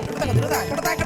கொடுத்தாங்க கொடுத்தாங்க கொடுத்தாங்க